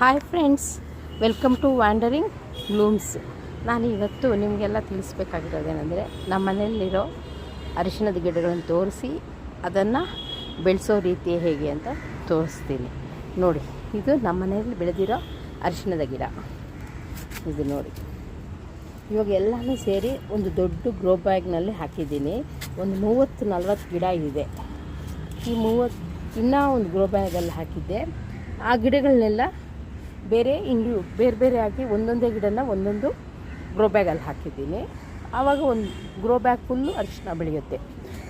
Hi friends welcome to wandering blooms ನಾನು ಇವತ್ತು ನಿಮಗೆಲ್ಲ ತಿಳಿಸ್ಬೇಕಾಗಿರೋದೇನೆಂದರೆ ನಮ್ಮ ಮನೆಯಲ್ಲಿರೋ ಅರಿಶಿಣದ ಗಿಡಗಳನ್ನು ತೋರಿಸಿ, ಅದನ್ನು ಬೆಳೆಸೋ ರೀತಿ ಹೇಗೆ ಅಂತ ತೋರಿಸ್ತೀನಿ. ನೋಡಿ, ಇದು ನಮ್ಮ ಮನೆಯಲ್ಲಿ ಬೆಳೆದಿರೋ ಅರಿಶಿಣದ ಗಿಡ. ಇದು ನೋಡಿ. ಇವಾಗ ಎಲ್ಲನೂ ಸೇರಿ ಒಂದು ದೊಡ್ಡ ಗ್ರೋ ಬ್ಯಾಗ್ನಲ್ಲಿ ಹಾಕಿದ್ದೀನಿ. ಒಂದು ಮೂವತ್ತು, ನಲ್ವತ್ತು ಗಿಡ ಇದೆ. ಈ ಮೂವತ್ತು, ಇನ್ನೂ ಒಂದು ಗ್ರೋ ಬ್ಯಾಗಲ್ಲಿ ಹಾಕಿದ್ದೆ. ಆ ಗಿಡಗಳನ್ನೆಲ್ಲ ಬೇರೆ ಇಂಗ್ಲೂ ಬೇರೆ ಬೇರೆ ಹಾಕಿ ಒಂದೊಂದೇ ಗಿಡನ ಒಂದೊಂದು ಗ್ರೋ ಬ್ಯಾಗಲ್ಲಿ ಹಾಕಿದ್ದೀನಿ. ಆವಾಗ ಒಂದು ಗ್ರೋ ಬ್ಯಾಗ್ ಫುಲ್ಲು ಅರಿಶಿನ ಬೆಳೆಯುತ್ತೆ.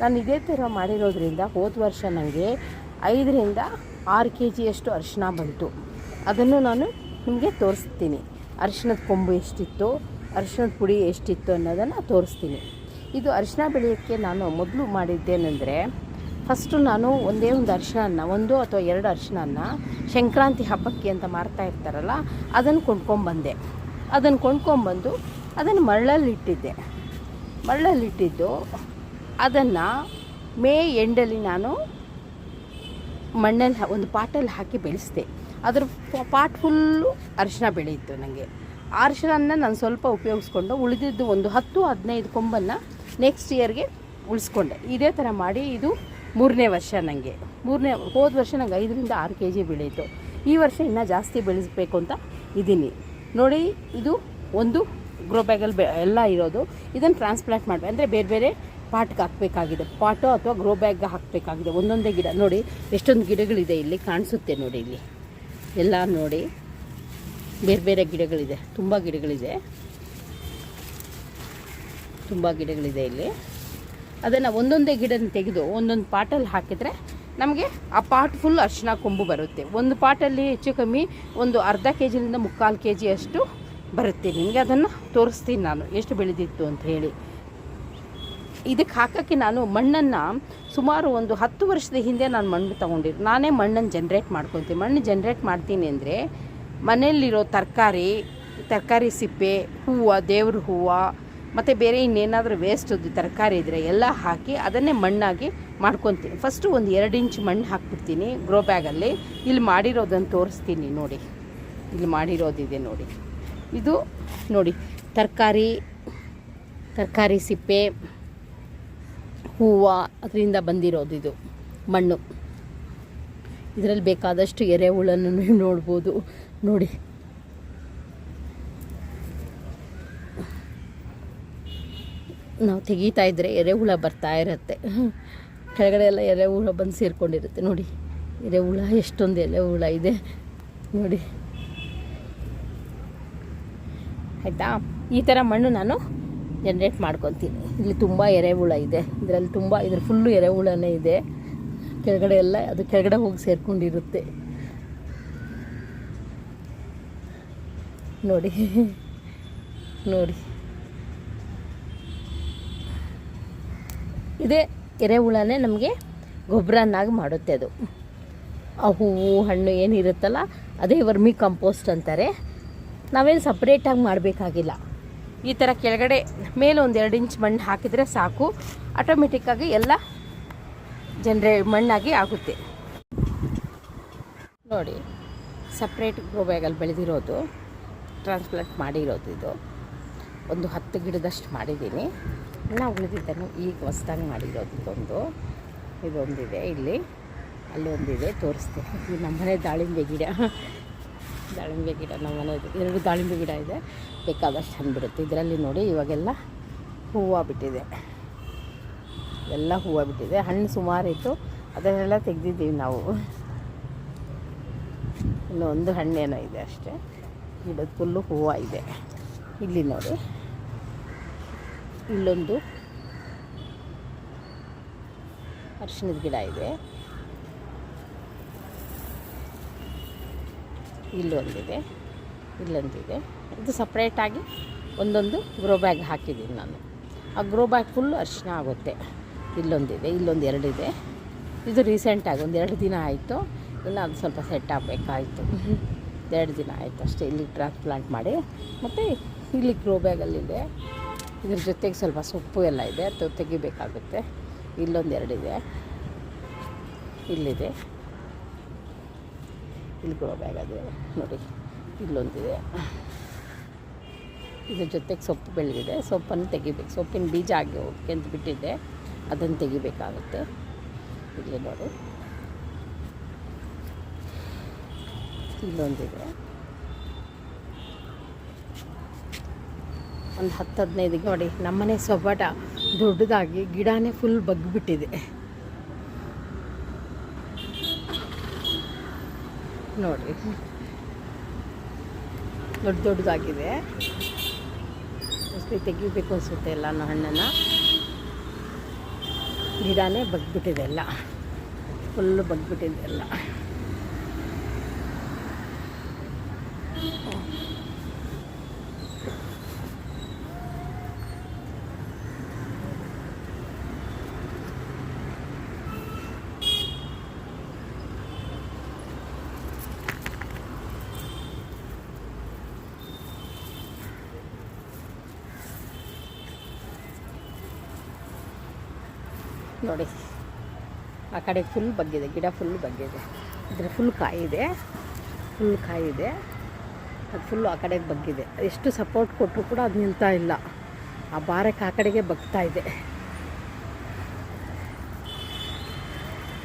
ನಾನು ಇದೇ ಥರ ಮಾಡಿರೋದ್ರಿಂದ ಹೋದ ವರ್ಷ ನನಗೆ ಐದರಿಂದ ಆರು ಕೆ ಜಿಯಷ್ಟು ಅರಿಶಿನ ಬಂತು. ಅದನ್ನು ನಾನು ನಿಮಗೆ ತೋರಿಸ್ತೀನಿ. ಅರಿಶಿನದ ಕೊಂಬು ಎಷ್ಟಿತ್ತು ಅರಿಶಿನದ ಪುಡಿ ಎಷ್ಟಿತ್ತು ಅನ್ನೋದನ್ನು ತೋರಿಸ್ತೀನಿ. ಇದು ಅರಿಶಿನ ಬೆಳೆಯೋಕ್ಕೆ ನಾನು ಮೊದಲು ಮಾಡಿದ್ದೇನೆಂದರೆ ಫಸ್ಟು ನಾನು ಒಂದೇ ಒಂದು ಅರಿಶಿನ ಒಂದು ಅಥವಾ ಎರಡು ಅರಿಶಿನ ಸಂಕ್ರಾಂತಿ ಹಬ್ಬಕ್ಕೆ ಅಂತ ಮಾರ್ತಾ ಇರ್ತಾರಲ್ಲ, ಅದನ್ನು ಕೊಂಡ್ಕೊಂಬಂದೆ ಅದನ್ನು ಕೊಂಡ್ಕೊಂಬಂದು ಅದನ್ನು ಮರಳಲ್ಲಿಟ್ಟಿದ್ದೆ ಮರಳಲ್ಲಿಟ್ಟಿದ್ದು ಅದನ್ನು ಮೇ ಎಂಡಲ್ಲಿ ನಾನು ಮಣ್ಣಲ್ಲಿ ಒಂದು ಪಾಟಲ್ಲಿ ಹಾಕಿ ಬೆಳೆಸಿದೆ. ಅದರ ಪಾಟ್ ಫುಲ್ಲು ಅರಿಶಿನ ಬೆಳೆಯಿತು ನನಗೆ. ಆ ಅರಿಶಿನ ನಾನು ಸ್ವಲ್ಪ ಉಪಯೋಗಿಸ್ಕೊಂಡು ಉಳಿದಿದ್ದು ಒಂದು ಹತ್ತು ಹದಿನೈದು ಕೊಂಬನ್ನು ನೆಕ್ಸ್ಟ್ ಇಯರ್ಗೆ ಉಳಿಸ್ಕೊಂಡೆ. ಇದೇ ಥರ ಮಾಡಿ ಇದು ಮೂರನೇ ವರ್ಷ ನನಗೆ ಮೂರನೇ, ಹೋದ ವರ್ಷ ನಂಗೆ ಐದರಿಂದ ಆರು ಕೆ ಜಿ ಬೆಳೀತು ಈ ವರ್ಷ ಇನ್ನೂ ಜಾಸ್ತಿ ಬೆಳೆಸಬೇಕು ಅಂತ ಇದ್ದೀನಿ. ನೋಡಿ, ಇದು ಒಂದು ಗ್ರೋ ಬ್ಯಾಗಲ್ಲಿ ಬೆ, ಎಲ್ಲ ಇರೋದು. ಇದನ್ನು ಟ್ರಾನ್ಸ್ಪ್ಲಾಂಟ್ ಮಾಡಬೇಕು ಅಂದರೆ ಬೇರೆ ಬೇರೆ ಪಾಟ್ಗೆ ಹಾಕಬೇಕಾಗಿದೆ. ಪಾಟು ಅಥವಾ ಗ್ರೋ ಬ್ಯಾಗ್ಗೆ ಹಾಕಬೇಕಾಗಿದೆ. ಒಂದೊಂದೇ ಗಿಡ, ನೋಡಿ, ಎಷ್ಟೊಂದು ಗಿಡಗಳಿದೆ ಇಲ್ಲಿ, ಕಾಣಿಸುತ್ತೆ ನೋಡಿ ಇಲ್ಲಿ. ಎಲ್ಲ ನೋಡಿ, ಬೇರೆ ಬೇರೆ ಗಿಡಗಳಿದೆ. ತುಂಬ ಗಿಡಗಳಿದೆ. ತುಂಬ ಗಿಡಗಳಿದೆ ಇಲ್ಲಿ. ಅದನ್ನು ಒಂದೊಂದೇ ಗಿಡನ ತೆಗೆದು ಒಂದೊಂದು ಪಾಟಲ್ಲಿ ಹಾಕಿದರೆ ನಮಗೆ ಆ ಪಾಟ್ ಫುಲ್ ಅರಿಶಿನ ಕೊಂಬು ಬರುತ್ತೆ. ಒಂದು ಪಾಟಲ್ಲಿ ಹೆಚ್ಚು ಕಮ್ಮಿ ಒಂದು ಅರ್ಧ ಕೆ ಜಿಯಿಂದ ಮುಕ್ಕಾಲು ಕೆ ಜಿಯಷ್ಟು ಬರುತ್ತೆ. ನಿಮಗೆ ಅದನ್ನು ತೋರಿಸ್ತೀನಿ ನಾನು ಎಷ್ಟು ಬೆಳೆದಿತ್ತು ಅಂತ ಹೇಳಿ. ಇದಕ್ಕೆ ಹಾಕೋಕ್ಕೆ ನಾನು ಮಣ್ಣನ್ನು ಸುಮಾರು ಒಂದು ಹತ್ತು ವರ್ಷದ ಹಿಂದೆ ನಾನು ಮಣ್ಣು ತೊಗೊಂಡಿದ್ದು ನಾನೇ ಮಣ್ಣನ್ನು ಜನ್ರೇಟ್ ಮಾಡ್ಕೊತೀನಿ. ಮಣ್ಣು ಜನ್ರೇಟ್ ಮಾಡ್ತೀನಿ ಅಂದರೆ ಮನೆಯಲ್ಲಿರೋ ತರಕಾರಿ ತರಕಾರಿ ಸಿಪ್ಪೆ, ಹೂವು, ದೇವ್ರ ಹೂವು ಮತ್ತು ಬೇರೆ ಇನ್ನೇನಾದರೂ ವೇಸ್ಟದ್ದು ತರಕಾರಿ ಇದ್ದರೆ ಎಲ್ಲ ಹಾಕಿ ಅದನ್ನೇ ಮಣ್ಣಾಗಿ ಮಾಡ್ಕೊತೀನಿ. ಫಸ್ಟು ಒಂದು ಎರಡು ಇಂಚ್ ಮಣ್ಣು ಹಾಕ್ಬಿಡ್ತೀನಿ ಗ್ರೋ ಬ್ಯಾಗಲ್ಲಿ ಇಲ್ಲಿ ಮಾಡಿರೋದನ್ನು ತೋರಿಸ್ತೀನಿ ನೋಡಿ. ಇಲ್ಲಿ ಮಾಡಿರೋದಿದೆ ನೋಡಿ. ಇದು ನೋಡಿ, ತರಕಾರಿ ತರಕಾರಿ ಸಿಪ್ಪೆ, ಹೂವು ಅದರಿಂದ ಬಂದಿರೋದು ಇದು ಮಣ್ಣು. ಇದರಲ್ಲಿ ಬೇಕಾದಷ್ಟು ಎರೆಹುಳನ್ನು ನೋಡ್ಬೋದು. ನೋಡಿ. ನಾವು ತೆಗಿತಾ ಇದ್ದರೆ ಎರೆಹುಳ ಬರ್ತಾ ಇರುತ್ತೆ. ಕೆಳಗಡೆ ಎಲ್ಲ ಎರೆಹುಳ ಬಂದು ಸೇರಿಕೊಂಡಿರುತ್ತೆ. ನೋಡಿ ಎರೆಹುಳ ಎಷ್ಟೊಂದು ಎರೆಹುಳ ಇದೆ. ನೋಡಿ. ಆಯಿತಾ? ಈ ಥರ ಮಣ್ಣು ನಾನು ಜನ್ರೇಟ್ ಮಾಡ್ಕೊತೀನಿ. ಇಲ್ಲಿ ತುಂಬ ಎರೆಹುಳ ಇದೆ. ಇದರಲ್ಲಿ ತುಂಬ, ಇದ್ರ ಫುಲ್ಲು ಎರೆಹುಳನೇ ಇದೆ. ಕೆಳಗಡೆ ಎಲ್ಲ, ಅದು ಕೆಳಗಡೆ ಹೋಗಿ ಸೇರಿಕೊಂಡಿರುತ್ತೆ. ನೋಡಿ. ನೋಡಿ. ಇದೇ ಎರೆಹುಳನೇ ನಮಗೆ ಗೊಬ್ಬರನಾಗಿ ಮಾಡುತ್ತೆ ಅದು. ಆ ಹೂವು ಹಣ್ಣು ಏನಿರುತ್ತಲ್ಲ ಅದೇ ವರ್ಮಿ ಕಂಪೋಸ್ಟ್ ಅಂತಾರೆ. ನಾವೇನು ಸಪ್ರೇಟಾಗಿ ಮಾಡಬೇಕಾಗಿಲ್ಲ. ಈ ಥರ ಕೆಳಗಡೆ ಮೇಲೆ ಒಂದು ಎರಡು ಇಂಚ್ ಮಣ್ಣು ಹಾಕಿದರೆ ಸಾಕು. ಆಟೋಮೆಟಿಕ್ಕಾಗಿ ಎಲ್ಲ ಜನರೇ ಮಣ್ಣಾಗಿ ಆಗುತ್ತೆ. ನೋಡಿ ಸಪ್ರೇಟ್ ಗ್ರೋ ಬ್ಯಾಗಲ್ಲಿ ಬೆಳೆದಿರೋದು ಟ್ರಾನ್ಸ್ಪ್ಲಾಂಟ್ ಮಾಡಿರೋದು ಇದು. ಒಂದು ಹತ್ತು ಗಿಡದಷ್ಟು ಮಾಡಿದ್ದೀನಿ. ಇನ್ನು ಉಳಿದಿದ್ದನ್ನು ಈಗ ಹೊಸ್ದಾಗಿ ಮಾಡಿರೋದು ಇದೊಂದು. ಇದೊಂದಿದೆ ಇಲ್ಲಿ. ಅಲ್ಲೊಂದಿದೆ ತೋರಿಸ್ತೀನಿ. ಇದು ನಮ್ಮನೆ ದಾಳಿಂಬೆ ಗಿಡ. ದಾಳಿಂಬೆ ಗಿಡ ನಮ್ಮನೆ ಎರಡು ದಾಳಿಂಬೆ ಗಿಡ ಇದೆ. ಬೇಕಾದಷ್ಟು ಹಣ್ಣು ಬಿಡುತ್ತೆ ಇದರಲ್ಲಿ ನೋಡಿ ಇವಾಗೆಲ್ಲ ಹೂವು ಬಿಟ್ಟಿದೆ. ಎಲ್ಲ ಹೂವು ಬಿಟ್ಟಿದೆ. ಹಣ್ಣು ಸುಮಾರಿತ್ತು ಅದನ್ನೆಲ್ಲ ತೆಗೆದಿದ್ದೀವಿ ನಾವು. ಇನ್ನೊಂದು ಹಣ್ಣೇನೋ ಇದೆ ಅಷ್ಟೇ. ಗಿಡದ ಫುಲ್ಲು ಹೂವು ಇದೆ. ಇಲ್ಲಿ ನೋಡಿ. ಇಲ್ಲೊಂದು ಅರಿಶಿಣದ ಗಿಡ ಇದೆ. ಇಲ್ಲೊಂದಿದೆ. ಇಲ್ಲೊಂದಿದೆ. ಇದು ಸಪ್ರೇಟಾಗಿ ಒಂದೊಂದು ಗ್ರೋ ಬ್ಯಾಗ್ ಹಾಕಿದ್ದೀನಿ ನಾನು. ಆ ಗ್ರೋ ಬ್ಯಾಗ್ ಫುಲ್ಲು ಅರಿಶಿನ ಆಗುತ್ತೆ. ಇಲ್ಲೊಂದಿದೆ ಇಲ್ಲೊಂದು ಎರಡಿದೆ. ಇದು ರೀಸೆಂಟಾಗಿ ಒಂದು ಎರಡು ದಿನ ಆಯಿತು. ಇನ್ನು ಅದು ಸ್ವಲ್ಪ ಸೆಟ್ ಆಗಬೇಕಾಯಿತು. ಎರಡು ದಿನ ಆಯಿತು ಅಷ್ಟೇ. ಇಲ್ಲಿ ಟ್ರಾನ್ಸ್ಪ್ಲಾಂಟ್ ಮಾಡಿ. ಮತ್ತು ಇಲ್ಲಿ ಗ್ರೋ ಬ್ಯಾಗಲ್ಲಿದೆ ಇದ್ರ ಜೊತೆಗೆ ಸ್ವಲ್ಪ ಸೊಪ್ಪು ಎಲ್ಲ ಇದೆ, ಅದು ತೆಗಿಬೇಕಾಗುತ್ತೆ. ಇಲ್ಲೊಂದು. ಎರಡಿದೆ ಇಲ್ಲಿದೆ ಇಲ್ಲಿ ಗ್ರೋ ಬ್ಯಾಗ್ ನೋಡಿ, ಇಲ್ಲೊಂದಿದೆ. ಇದ್ರ ಜೊತೆಗೆ ಸೊಪ್ಪು ಬೆಳೆದಿದೆ. ಸೊಪ್ಪನ್ನು ತೆಗಿಬೇಕು. ಸೊಪ್ಪಿನ ಬೀಜ ಆಗಿ ಕೆಂತ ಬಿಟ್ಟಿದೆ ಅದನ್ನು ತೆಗಿಬೇಕಾಗುತ್ತೆ. ಇಲ್ಲಿ ನೋಡಿ. ಇಲ್ಲೊಂದಿದೆ. ಒಂದು ಹತ್ತು ಹದಿನೈದಿಗೆ ನೋಡಿ, ನಮ್ಮನೆ ಸೊಬಟ ದೊಡ್ಡದಾಗಿ ಗಿಡನೇ ಫುಲ್ ಬಗ್ಬಿಟ್ಟಿದೆ. ನೋಡಿ, ದೊಡ್ಡ ದೊಡ್ಡದಾಗಿದೆ. ಅಷ್ಟೇ ತೆಗಿಬೇಕು ಅನಿಸುತ್ತೆ ಎಲ್ಲನೂ ಹಣ್ಣನ್ನು. ಗಿಡನೇ ಬಗ್ಬಿಟ್ಟಿದೆ ಎಲ್ಲ. ಫುಲ್ಲು ಬಗ್ಬಿಟ್ಟಿದೆ ಎಲ್ಲ. ನೋಡಿ. ಆ ಕಡೆ ಫುಲ್ ಬಗ್ಗಿದೆ, ಗಿಡ ಫುಲ್ ಬಗ್ಗಿದೆ. ಇದರ ಫುಲ್ ಕಾಯಿದೆ ಫುಲ್ ಕಾಯಿದೆ ಅದು ಫುಲ್ಲು ಆ ಕಡೆಗೆ ಬಗ್ಗಿದೆ. ಎಷ್ಟು ಸಪೋರ್ಟ್ ಕೊಟ್ಟರು ಕೂಡ ಅದು ನಿಲ್ತಾ ಇಲ್ಲ. ಆ ಭಾರಕ್ಕೆ ಆ ಕಡೆಗೆ ಬಗ್ತಾ ಇದೆ.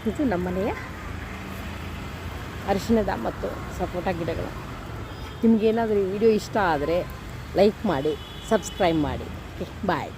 ಇದು ನಮ್ಮನೆಯ ಅರಿಶಿಣದ ಮತ್ತು ಸಪೋಟ ಗಿಡಗಳು. ನಿಮಗೇನಾದರೂ ವಿಡಿಯೋ ಇಷ್ಟ ಆದರೆ ಲೈಕ್ ಮಾಡಿ ಸಬ್ಸ್ಕ್ರೈಬ್ ಮಾಡಿ. ಬಾಯ್